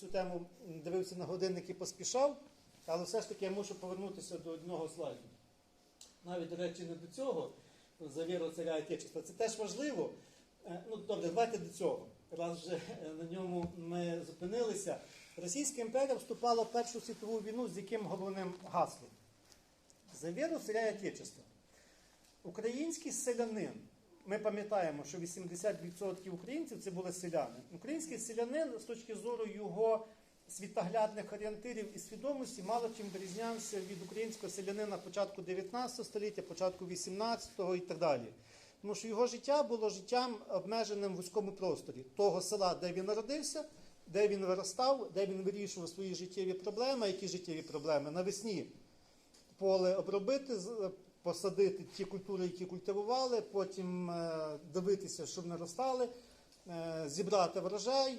цю тему дивився на годинник і поспішав, але все ж таки я мушу повернутися до одного слайду. Навіть, до речі, не до цього, за віру царя Отечества. Це теж важливо. Е, Ну, добре, давайте до цього. Раз вже е, на ньому ми зупинилися. Російська імперія вступала в Першу світову війну з яким головним гаслом? За віру царя Отечества. Український селянин. Ми пам'ятаємо, що 80% українців це були селяни. Український селянин з точки зору його світоглядних орієнтирів і свідомості мало чим вирізнявся від українського селянина початку 19 століття, початку 18-го і так далі. Тому що його життя було життям обмеженим в вузькому просторі того села, де він народився, де він виростав, де він вирішував свої життєві проблеми. Які життєві проблеми? Навесні поле обробити, посадити ті культури, які культивували, потім е, дивитися, щоб не ростали, е, зібрати врожай,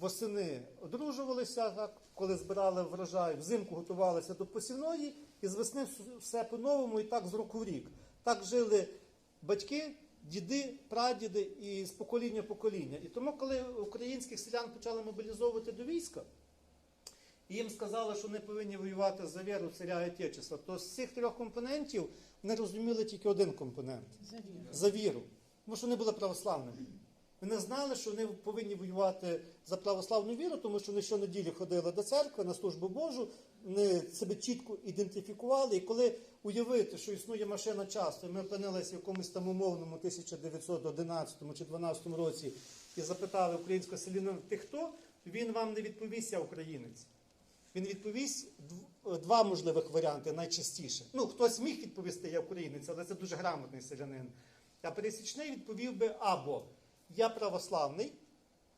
восени одружувалися, так, коли збирали врожай, взимку готувалися до посівної, і з весни все по-новому, і так з року в рік. Так жили батьки, діди, прадіди і з покоління в покоління. І тому, коли українських селян почали мобілізовувати до війська, їм сказали, що вони повинні воювати за віру царя і Отечества, то з цих трьох компонентів вони розуміли тільки один компонент за віру. Тому що вони були православними. Вони знали, що вони повинні воювати за православну віру, тому що вони щонеділі ходили до церкви на службу Божу, вони себе чітко ідентифікували. І коли уявити, що існує машина часу, і ми опинилися в якомусь там умовному 1911 чи 12 році і запитали українського селянина, ти хто? Він вам не відповість, я українець. Він відповість два можливих варіанти найчастіше. Ну, хтось міг відповісти, я українець, але це дуже грамотний селянин. А пересічний відповів би або я православний,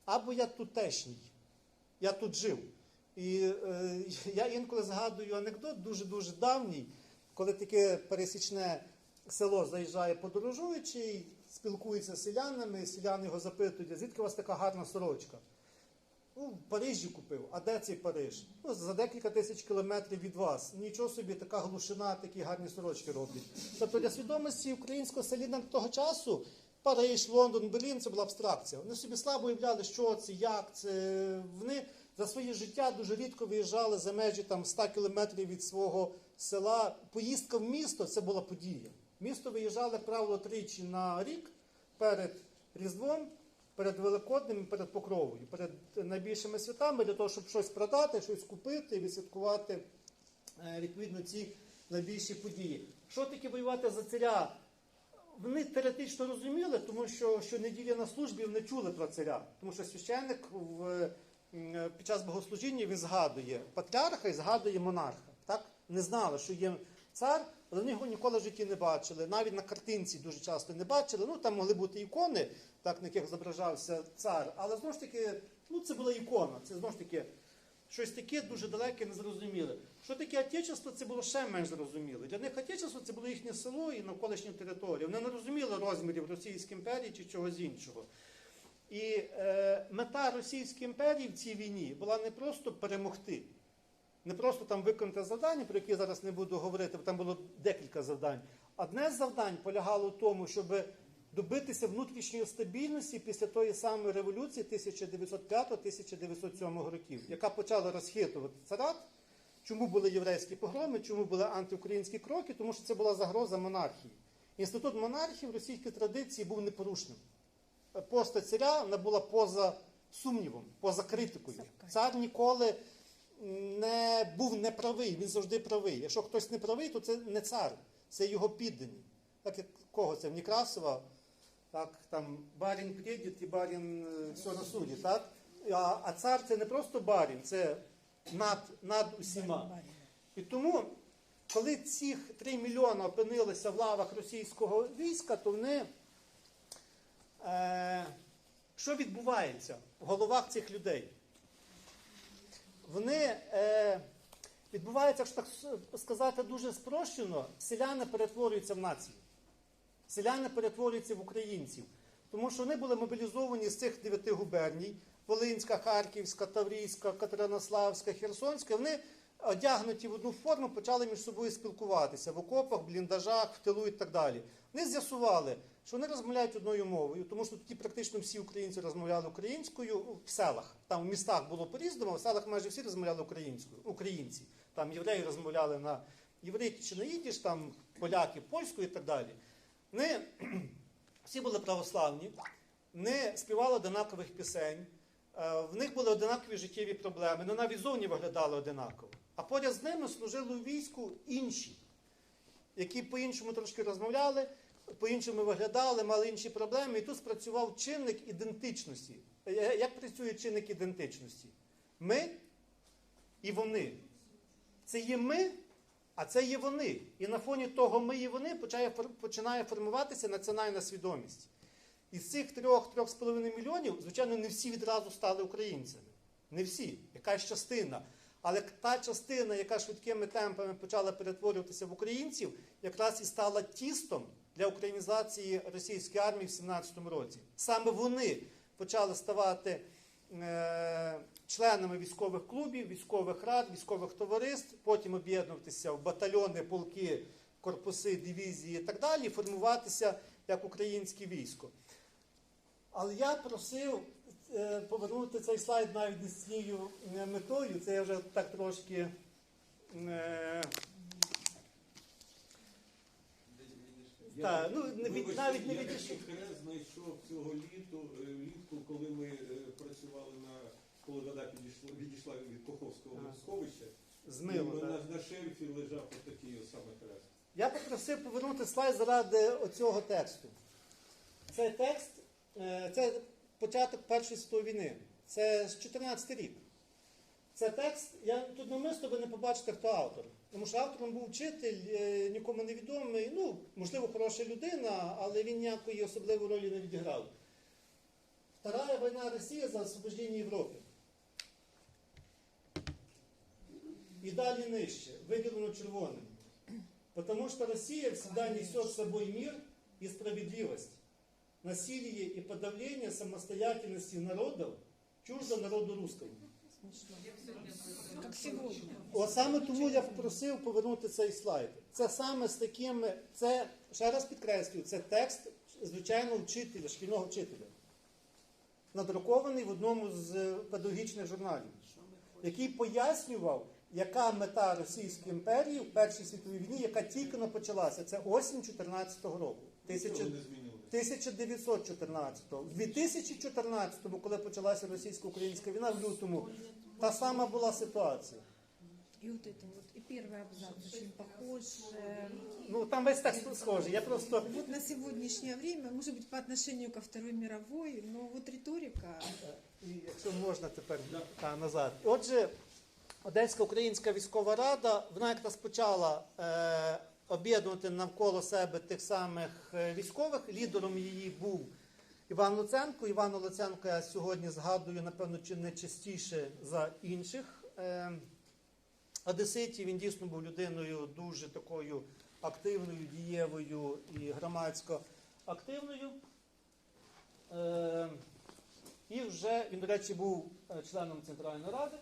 або я тутешній. Я тут жив. І е, я інколи згадую анекдот дуже-дуже давній, коли таке пересічне село заїжджає подорожуючий, спілкується з селянами, селяни його запитують, звідки у вас така гарна сорочка? Ну, в Парижі купив. А де цей Париж? Ну, за декілька тисяч кілометрів від вас. Нічого собі, така глушина, такі гарні сорочки роблять. Тобто для свідомості українського селіна того часу Париж, Лондон, Берлін це була абстракція. Вони собі слабо уявляли, що це, як це. Вони за своє життя дуже рідко виїжджали за межі там 100 кілометрів від свого села. Поїздка в місто це була подія. Місто виїжджали правило тричі на рік перед Різдвом перед Великоднем і перед Покровою, перед найбільшими святами для того, щоб щось продати, щось купити і відсвяткувати е, відповідно ці найбільші події. Що таке воювати за царя? Вони теоретично розуміли, тому що щонеділі на службі вони чули про царя. Тому що священник в, під час богослужіння він згадує патріарха і згадує монарха. Так? Не знали, що є цар, але вони його ніколи в житті не бачили. Навіть на картинці дуже часто не бачили. Ну там могли бути ікони, так, на яких зображався цар. Але знову ж таки, ну це була ікона. Це знову ж таки щось таке дуже далеке, незрозуміле. Що таке Отечество, це було ще менш зрозуміле. Для них Отечество це було їхнє село і навколишні території. Вони не розуміли розмірів Російської імперії чи чогось іншого. І е, мета Російської імперії в цій війні була не просто перемогти, не просто там виконати завдання, про які я зараз не буду говорити, бо там було декілька завдань. Одне з завдань полягало в тому, щоб добитися внутрішньої стабільності після тої самої революції 1905-1907 років, яка почала розхитувати царат. Чому були єврейські погроми, чому були антиукраїнські кроки? Тому що це була загроза монархії. Інститут монархії в російській традиції був непорушним. Постать царя вона була поза сумнівом, поза критикою. Цар ніколи не був неправий, він завжди правий. Якщо хтось не правий, то це не цар, це його піддані. Так як кого це? В Некрасова, так, там барін придіт і барін е, все на суді, так? А, а цар це не просто барін, це над, над усіма. І тому, коли ці 3 мільйони опинилися в лавах російського війська, то вони. Е, що відбувається в головах цих людей? Вони е, відбувається, якщо так сказати дуже спрощено, селяни перетворюються в націю. Селяни перетворюються в українців. Тому що вони були мобілізовані з цих дев'яти губерній: Волинська, Харківська, Таврійська, Катеринославська, Херсонська. Вони одягнуті в одну форму, почали між собою спілкуватися в окопах, бліндажах, в тилу і так далі. Вони з'ясували, що вони розмовляють одною мовою, тому що тоді практично всі українці розмовляли українською в селах. Там в містах було по-різному, а в селах майже всі розмовляли українською, українці. Там євреї розмовляли на євриті чи на їдіш, там поляки польською і так далі. Вони всі були православні, не співали одинакових пісень, е, в них були одинакові життєві проблеми, вони навіть зовні виглядали одинаково. А поряд з ними служили у війську інші, які по-іншому трошки розмовляли, по-іншому виглядали, мали інші проблеми. І тут спрацював чинник ідентичності. Е, Як працює чинник ідентичності? Ми і вони. Це є ми, а це є вони. І на фоні того ми і вони починає, формуватися національна свідомість. Із цих трьох-трьох з половиною мільйонів, звичайно, не всі відразу стали українцями. Не всі, якась частина. Але та частина, яка швидкими темпами почала перетворюватися в українців, якраз і стала тістом для українізації російської армії в 17-му році. Саме вони почали ставати е, членами військових клубів, військових рад, військових товариств, потім об'єднуватися в батальйони, полки, корпуси, дивізії і так далі, формуватися як українське військо. Але я просив е, повернути цей слайд навіть не з цією е, метою. Це я вже так трошки. Е, та, ну, не від, навіть не я відійшов. знайшов цього літу, е, влітку, коли ми е, працювали на коли вода підійшла, відійшла від Коховського Ага. сховища. І так. на, на шельфі лежав отакий ось саме хрест. Я попросив повернути слайд заради оцього тексту. Цей текст е, це початок Першої світової війни. Це з 14 рік. Це текст, я тут намисто ви не побачите, хто автор. Тому що автором був вчитель, е, нікому не відомий, ну, можливо, хороша людина, але він ніякої особливої ролі не відіграв. Вторая війна Росії за освобождення Європи. І далі нижче, виділено червоним. Потому что Россия всегда несет с собой мир и справедливость. Насилие и подавление самостоятельности народов чуждо народу русскому. Как сегодня. От саме тому я попросив повернути цей слайд. Це саме з такими, це, ще раз підкреслюю, це текст звичайного вчителя, шкільного вчителя, надрукований в одному з педагогічних журналів, який пояснював, яка мета Російської імперії в Першій світовій війні, яка тільки но почалася. Це осінь 14 року. Нічого Тисяча- не змінилося. 1914-го. В 2014-му, коли почалася російсько-українська війна в лютому, та сама була ситуація. И вот это вот, и первый абзац очень похож. э, Ну там весь текст схожий. Я просто Вот на сегодняшнее время, может быть, по отношению ко Второй мировой, но вот риторика, І якщо можна тепер та, назад. Отже, Одеська українська військова рада, вона якраз почала е, об'єднувати навколо себе тих самих е, військових. Лідером її був Іван Луценко. Івана Луценко я сьогодні згадую, напевно, чи не частіше за інших е, одеситів. Він дійсно був людиною дуже такою активною, дієвою і громадсько активною. Е, і вже він, до речі, був е, членом Центральної Ради.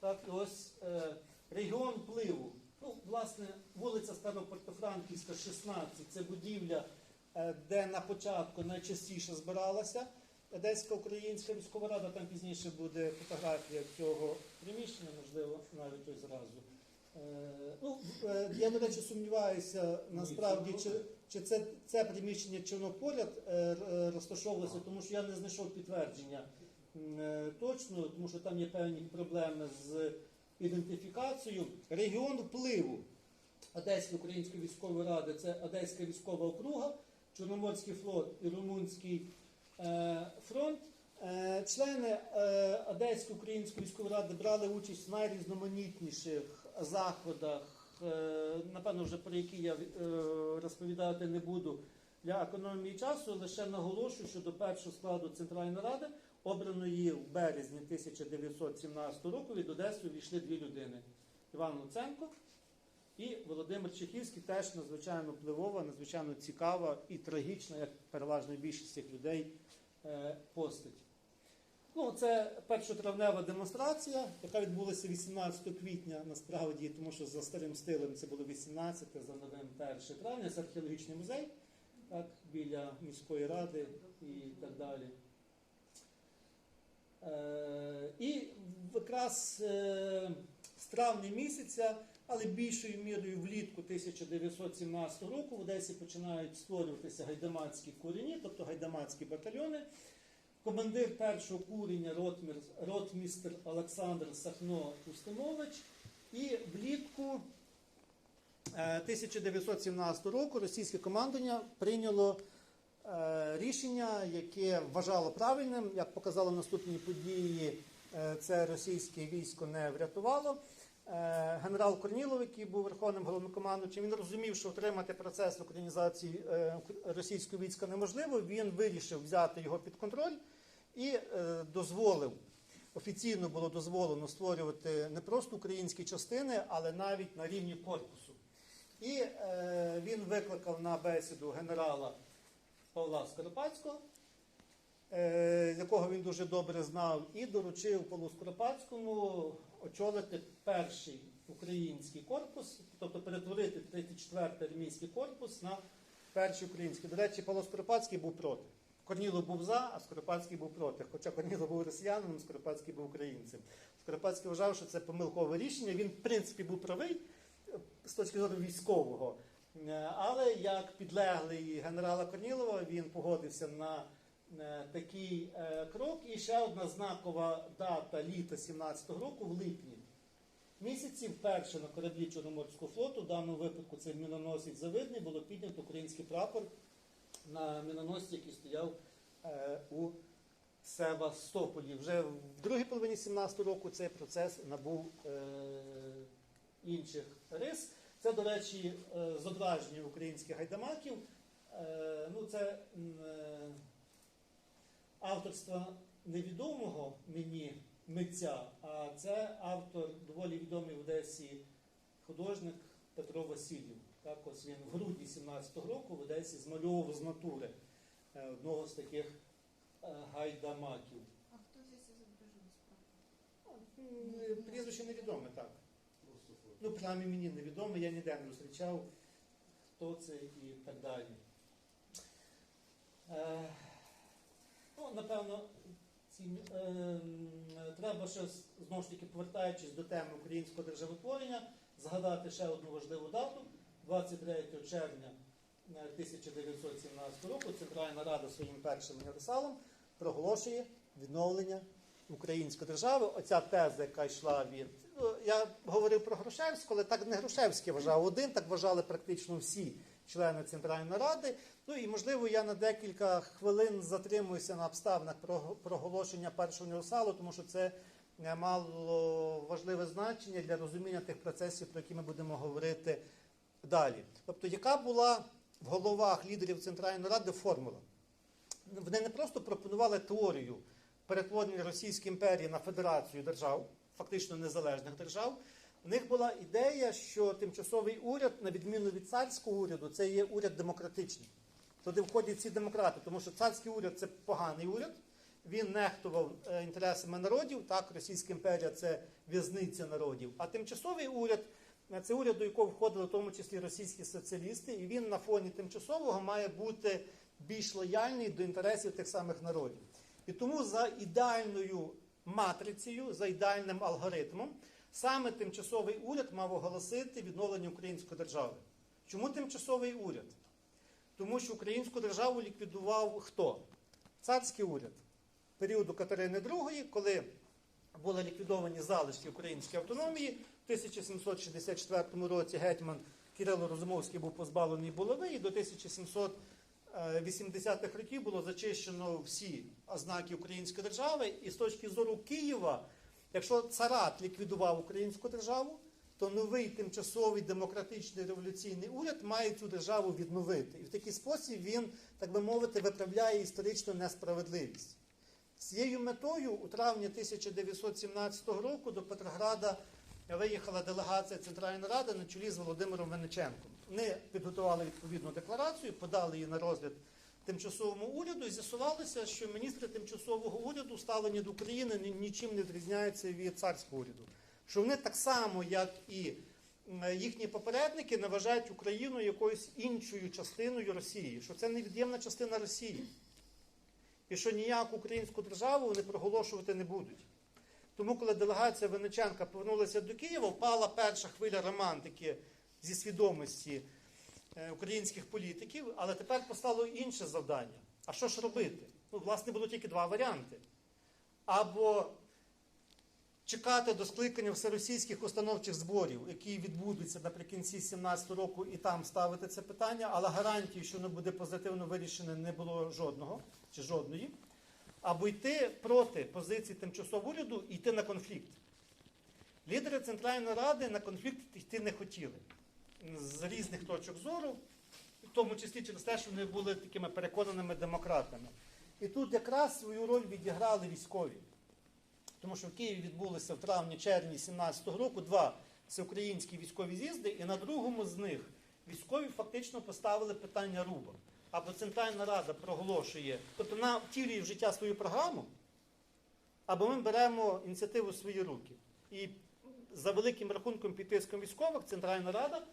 Так, і ось регіон впливу. Ну, власне, вулиця Старопортофранківська, 16, це будівля, де на початку найчастіше збиралася Одеська українська військова рада. Там пізніше буде фотографія цього приміщення, можливо, навіть ось зразу. Е, ну, е, я, до речі, сумніваюся насправді, чи, чи це, це приміщення чи воно поряд е, е, розташовувалося, тому що я не знайшов підтвердження е, точно, тому що там є певні проблеми з ідентифікацією. Регіон впливу Одеської української військової ради це Одеська військова округа, Чорноморський флот і Румунський е, фронт. Е, Члени е, Одеської української військової ради брали участь в найрізноманітніших заходах, напевно, вже про які я розповідати не буду. Для економії часу, лише наголошую, що до першого складу Центральної ради, обраної в березні 1917 року, від Одеси увійшли дві людини: Іван Луценко і Володимир Чехівський, теж надзвичайно впливова, надзвичайно цікава і трагічна, як переважна більшість цих людей, е, постать. Ну, це першотравнева демонстрація, яка відбулася 18 квітня насправді, тому що за старим стилем це було 18, за новим 1 травня, це археологічний музей. так, біля міської ради і так далі. Е, і якраз е, з травня місяця, але більшою мірою влітку 1917 року в Одесі починають створюватися гайдамацькі курені, тобто гайдамацькі батальйони. Командир першого курення ротмір, ротмістр Олександр Сахно Устимович. І влітку е, 1917 року російське командування прийняло е, рішення, яке вважало правильним, як показало наступні події, е, це російське військо не врятувало. Е, Генерал Корнілов, який був верховним головнокомандуючим, він розумів, що отримати процес українізації е, російського війська неможливо. Він вирішив взяти його під контроль і е, дозволив. Офіційно було дозволено створювати не просто українські частини, але навіть на рівні корпусу. І він викликав на бесіду генерала Павла Скоропадського, якого він дуже добре знав, і доручив Павлу Скоропадському очолити перший український корпус, тобто перетворити 34-й армійський корпус на перший український. До речі, Павло Скоропадський був проти. Корніло був за, а Скоропадський був проти. Хоча Корніло був росіянином, Скоропадський був українцем. Скоропадський вважав, що це помилкове рішення. Він, в принципі, був правий е, з точки зору військового. Е, Але як підлеглий генерала Корнілова, він погодився на такий е, крок. І ще одна знакова дата літа 17-го року в липні. Місяці вперше на кораблі Чорноморського флоту, в даному випадку це міноносець Завидний, було піднято український прапор на міноносці, який стояв е, у Севастополі. Вже в другій половині 17 року цей процес набув е, інших рис. Це, до речі, е, зображення українських гайдамаків. Е, ну, це е, невідомого мені митця, а це автор доволі відомий в Одесі художник Петро Васильєв. Так, ось він в грудні 17-го року в Одесі змальовував з натури е, одного з таких е, гайдамаків. А кто здесь изображен справа? М, Прізвище невідоме, так. Просто. Ну, принаймні мені невідомо, я ніде не зустрічав, хто це і так далі. Е, ну, напевно, ці, е, треба ще знову ж таки, повертаючись до теми українського державотворення, згадати ще одну важливу дату. 23 червня е, 1917 року Центральна Рада своїм першим універсалом проголошує відновлення української держави. Оця теза, яка йшла від. ну, Я говорив про Грушевського, але так не Грушевський вважав один, так вважали практично всі члени Центральної Ради. Ну і можливо, я на декілька хвилин затримуюся на обставинах про- проголошення першого універсалу, тому що це е, мало важливе значення для розуміння тих процесів, про які ми будемо говорити далі. Тобто, яка була в головах лідерів Центральної Ради формула? Вони не просто пропонували теорію перетворення Російської імперії на федерацію держав, фактично незалежних держав. У них була ідея, що тимчасовий уряд, на відміну від царського уряду, це є уряд демократичний. Туди входять всі демократи, тому що царський уряд це поганий уряд. Він нехтував е, інтересами народів. Так, Російська імперія це в'язниця народів. А тимчасовий уряд це уряд, до якого входили в тому числі російські соціалісти, і він на фоні тимчасового має бути більш лояльний до інтересів тих самих народів. І тому за ідеальною матрицею, за ідеальним алгоритмом, саме тимчасовий уряд мав оголосити відновлення української держави. Чому тимчасовий уряд? Тому що українську державу ліквідував хто? Царський уряд періоду Катерини II, коли були ліквідовані залишки української автономії. В 1764 році гетьман Кирило Розумовський був позбавлений булави, і до 1780-х років було зачищено всі ознаки української держави. І з точки зору Києва, якщо царат ліквідував українську державу, то новий тимчасовий демократичний революційний уряд має цю державу відновити. І в такий спосіб він, так би мовити, виправляє історичну несправедливість. З цією метою у травні 1917 року до Петрограда виїхала делегація Центральної Ради на чолі з Володимиром Вениченком. Вони підготували відповідну декларацію, подали її на розгляд тимчасовому уряду і з'ясувалося, що міністри тимчасового уряду, ставлені до України, нічим не відрізняються від царського уряду. Що вони так само, як і їхні попередники не вважають Україну якоюсь іншою частиною Росії, що це невід'ємна частина Росії. І що ніяку українську державу вони проголошувати не будуть. Тому, коли делегація Винниченка повернулася до Києва, впала перша хвиля романтики зі свідомості українських політиків, але тепер постало інше завдання. А що ж робити? Ну, власне, було тільки два варіанти. Або чекати до скликання всеросійських установчих зборів, які відбудуться наприкінці 2017 року, і там ставити це питання, але гарантії, що воно буде позитивно вирішене, не було жодного чи жодної. Або йти проти позиції тимчасового уряду і йти на конфлікт. Лідери Центральної Ради на конфлікт йти не хотіли з різних точок зору, в тому числі через те, що вони були такими переконаними демократами. І тут якраз свою роль відіграли військові. Тому що в Києві відбулися в травні-червні 2017 року два всеукраїнські військові з'їзди, і на другому з них військові фактично поставили питання руба. Або Центральна Рада проголошує, тобто вона втілює в життя свою програму, або ми беремо ініціативу в свої руки. І за великим рахунком під тиском військових Центральна Рада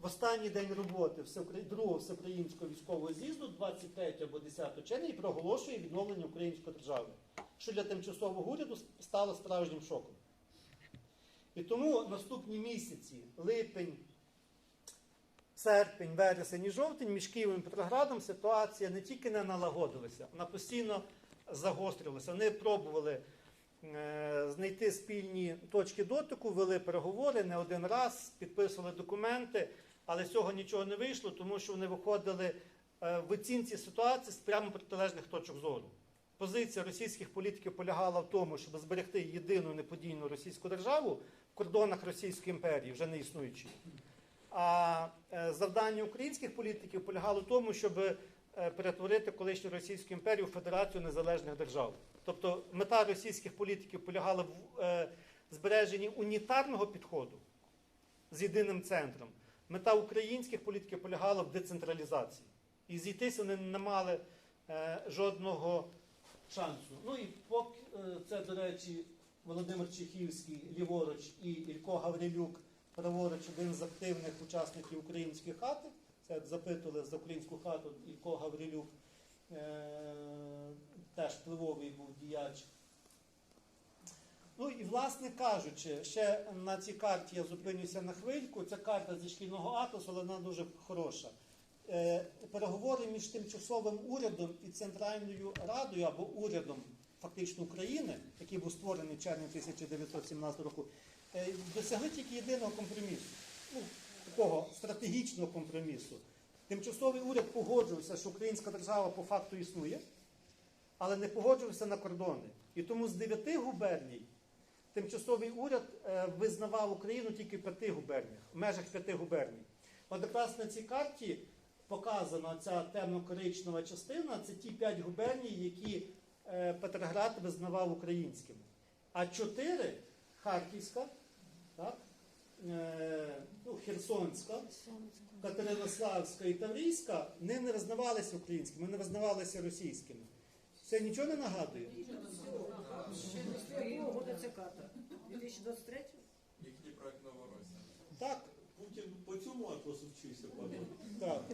в останній день роботи другого всеукраїнського військового з'їзду, 23 або 10 червня, і проголошує відновлення української держави, що для тимчасового уряду стало справжнім шоком. І тому наступні місяці, липень, серпень, вересень і жовтень, між Києвом і Петроградом ситуація не тільки не налагодилася, вона постійно загострилася. Вони пробували е, знайти спільні точки дотику, вели переговори не один раз, підписували документи, але з цього нічого не вийшло, тому що вони виходили е, в оцінці ситуації з прямо протилежних точок зору. Позиція російських політиків полягала в тому, щоб зберегти єдину неподільну російську державу в кордонах Російської імперії, вже не існуючої. А е, завдання українських політиків полягало в тому, щоб е, перетворити колишню Російську імперію в Федерацію незалежних держав. Тобто мета російських політиків полягала в збереженні унітарного підходу з єдиним центром. Мета українських політиків полягала в децентралізації. І зійтися вони не мали е, жодного шансу. Ну і поки е, це, до речі, Володимир Чехівський, ліворуч і Ілько Гаврилюк, праворуч, один з активних учасників української хати. Це запитували за українську хату Ілько Гаврилюк, е, теж впливовий був діяч. Ну і власне кажучи, ще на цій карті я зупинюся на хвильку. Це карта зі шкільного атласу, але вона дуже хороша. Е, переговори між тимчасовим урядом і Центральною Радою або урядом фактично України, який був створений в червні 1917 року, е, досягли тільки єдиного компромісу. Ну, такого стратегічного компромісу. Тимчасовий уряд погоджувався, що українська держава по факту існує, але не погоджувався на кордони. І тому з дев'яти губерній тимчасовий уряд е, визнавав Україну тільки в п'яти губерніях, в межах п'яти губерній. От якраз на цій карті показана ця темно-коричнева частина, це ті п'ять губерній, які е, Петроград визнавав українськими. А чотири Харківська, так, е, ну, Херсонська, Катеринославська і Таврійська не, не визнавалися українськими, не визнавалися російськими. Це нічого не нагадує? Ще до карта? 2023? Їхній проект Новоросія. Так, Путін по цьому атласу вчився, пане. так.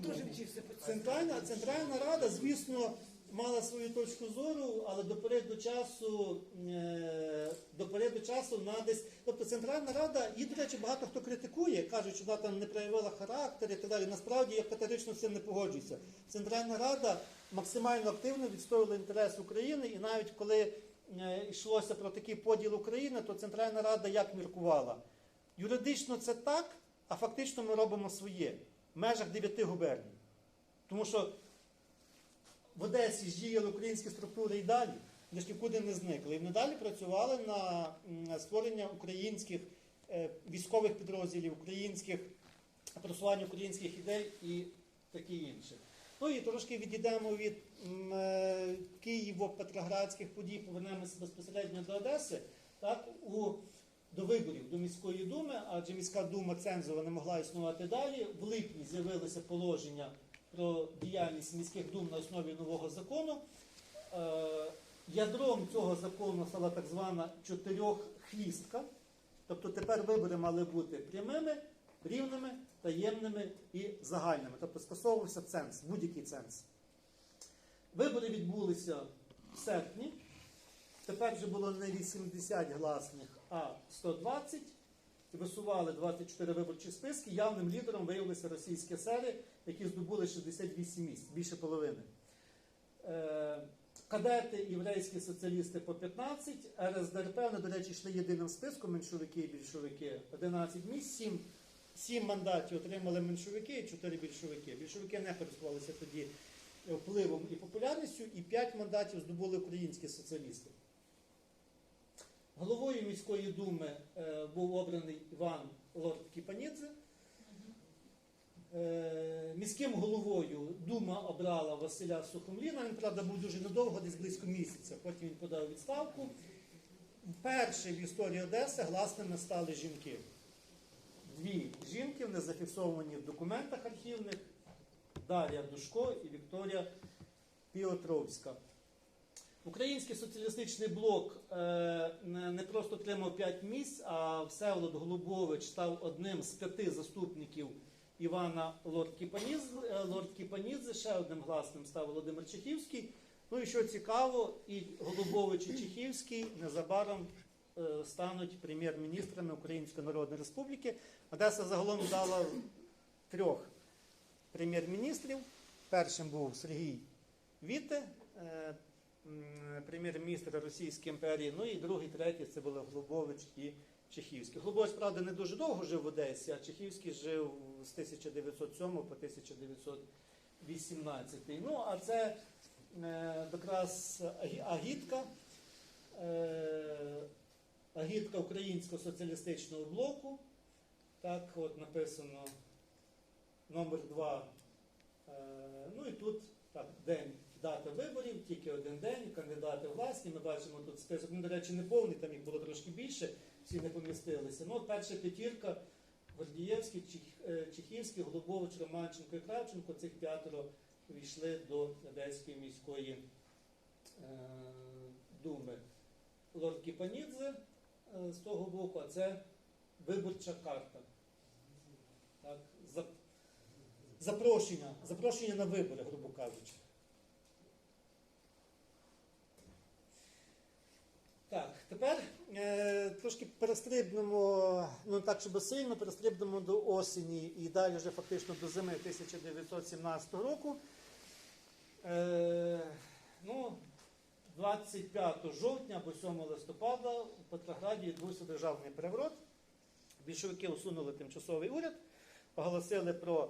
Дуже вчився по цьому. Центральна, Центральна Рада, звісно, мала свою точку зору, але до переду часу, е, до переду часу вона десь. Тобто Центральна Рада, її, до речі, багато хто критикує, кажуть, що вона там не проявила характер і так далі. Насправді я категорично з цим не погоджуюся. Центральна Рада максимально активно відстоювала інтерес України, і навіть коли йшлося про такий поділ України, то Центральна Рада як міркувала? Юридично це так, а фактично ми робимо своє в межах дев'яти губерній. Тому що в Одесі ж діяли українські структури і далі, вони ж нікуди не зникли. І вони далі працювали на створення українських е, військових підрозділів, українських просування українських ідей і таке інше. Ну і трошки відійдемо від е, Києво-Петроградських подій, повернемося безпосередньо до Одеси. Так, у, до виборів до міської думи, адже міська дума цензова не могла існувати далі. В липні з'явилося положення про діяльність міських дум на основі нового закону. Е, Ядром цього закону стала так звана чотирьоххвістка. Тобто тепер вибори мали бути прямими, рівними, таємними і загальними. Тобто скасовувався ценз, будь-який ценз. Вибори відбулися в серпні. Тепер вже було не 80 гласних, а 120. Висували 24 виборчі списки. Явним лідером виявилися російські сери, які здобули 68 місць, більше половини. Е, Кадети, єврейські соціалісти по 15, РСДРП, вони, до речі, йшли єдиним списком, меншовики і більшовики, 11 місць, 7, 7 мандатів отримали меншовики і 4 більшовики. Більшовики не користувалися тоді впливом і популярністю, і 5 мандатів здобули українські соціалісти. Головою міської думи е, був обраний Іван Лорд Кіпанідзе. Е, міським головою Дума обрала Василя Сухомліна. Він, правда, був дуже недовго, десь близько місяця. Потім він подав відставку. Вперше в історії Одеси гласними стали жінки. Дві жінки, вони зафіксовані в документах архівних: Дар'я Душко і Вікторія Піотровська. Український соціалістичний блок е, не просто отримав 5 місць, а Всеволод Голубович став одним з п'яти заступників Івана Лорд-Кіпанідзе. Е, Ще одним гласним став Володимир Чехівський. Ну і що цікаво, і Голубович і Чехівський незабаром е, стануть прем'єр-міністрами Української Народної Республіки. Одеса загалом дала трьох прем'єр-міністрів. Першим був Сергій Віте, е, прем'єр-міністр Російської імперії. Ну і другий, третій це були Глобович і Чехівський. Глобович, правда, не дуже довго жив в Одесі, а Чехівський жив з 1907 по 1918. Ну, а це е, якраз агітка, е, агітка Українського соціалістичного блоку. Так, от написано номер 2. Е, ну і тут так, день, дата виборів, тільки один день, кандидати власні. Ми бачимо тут список, ну, до речі, не повний, там їх було трошки більше, всі не помістилися. Ну, перша п'ятірка, Гордієвський, е, Чехівський, Голубович, Романченко і Кравченко, цих п'ятеро війшли до Одеської міської е, думи. Лорд Кіпанідзе е, з того боку, а це виборча карта. Так, запрошення, запрошення на вибори, грубо кажучи. Так, тепер е, трошки перестрибнемо, ну так, щоб сильно, перестрибнемо до осені і далі вже фактично до зими 1917 року. Е, ну, 25 жовтня або 7 листопада у Петрограді відбувся державний переворот. Більшовики усунули тимчасовий уряд, оголосили про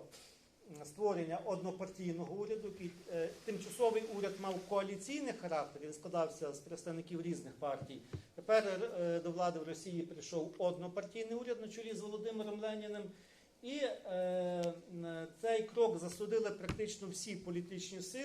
створення однопартійного уряду. е, Тимчасовий уряд мав коаліційний характер, він складався з представників різних партій. Тепер е, до влади в Росії прийшов однопартійний уряд на чолі з Володимиром Леніним. І е, цей крок засудили практично всі політичні сили.